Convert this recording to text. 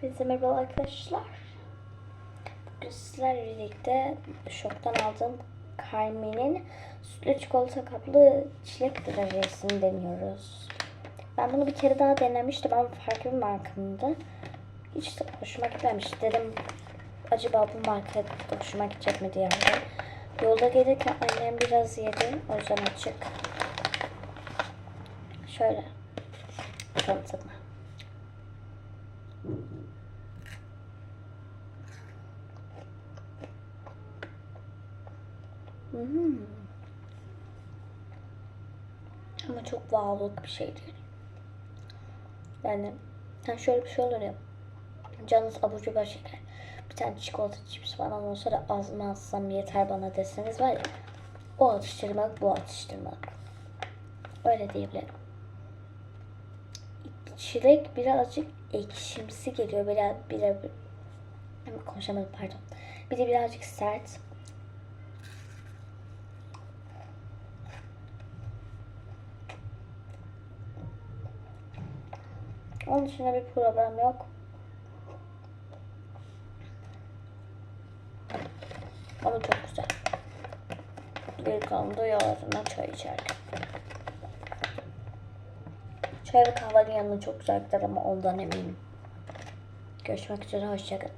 Hepinize merhaba arkadaşlar. Bugün sizlerle birlikte şoktan aldığım Carmen'in sütlü çikolata kaplı çilek drajesini deniyoruz. Ben bunu bir kere daha denemiştim ama farklı bir markamdı. Hiç de hoşuma gitmemişti. Dedim acaba bu marka hoşuma gidecek mi diye. Yolda gelirken annem biraz yedi. O yüzden açık. Şöyle. Tanıtımı. Hmm. Ama çok wow'luk bir şey değil. Yani yani şöyle bir şey olur ya. Canınız abur cubur şeker. Bir tane çikolata cips falan olsa da az mı alsam yeter bana deseniz var ya. O atıştırmak bu atıştırmak. Öyle diyebilirim. Çilek birazcık ekşimsi geliyor. Biraz, biraz, biraz konuşamadım pardon. Bir de birazcık sert. Onun dışında bir problem yok. Ama çok güzel. Bir kanında ağzına çay içerken. Çay ve kahvenin yanına çok güzel gider ama ondan eminim. Görüşmek üzere, hoşçakalın.